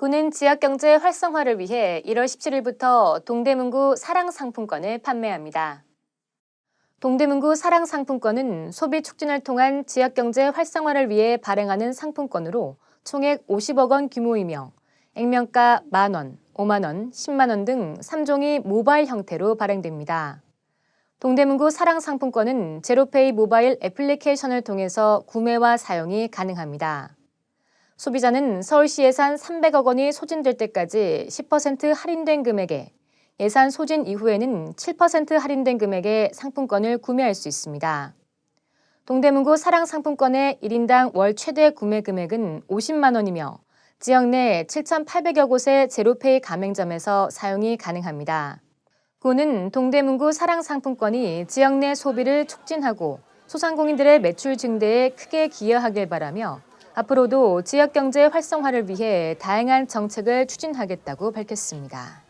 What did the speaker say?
구는 지역경제 활성화를 위해 1월 17일부터 동대문구 사랑상품권을 판매합니다. 동대문구 사랑상품권은 소비 촉진을 통한 지역경제 활성화를 위해 발행하는 상품권으로 총액 50억 원 규모이며 액면가 만원, 5만원, 10만원 등 3종이 모바일 형태로 발행됩니다. 동대문구 사랑상품권은 제로페이 모바일 애플리케이션을 통해서 구매와 사용이 가능합니다. 소비자는 서울시 예산 300억 원이 소진될 때까지 10% 할인된 금액에 예산 소진 이후에는 7% 할인된 금액에 상품권을 구매할 수 있습니다. 동대문구 사랑 상품권의 1인당 월 최대 구매 금액은 50만 원이며 지역 내 7,800여 곳의 제로페이 가맹점에서 사용이 가능합니다. 구는 동대문구 사랑 상품권이 지역 내 소비를 촉진하고 소상공인들의 매출 증대에 크게 기여하길 바라며 앞으로도 지역 경제 활성화를 위해 다양한 정책을 추진하겠다고 밝혔습니다.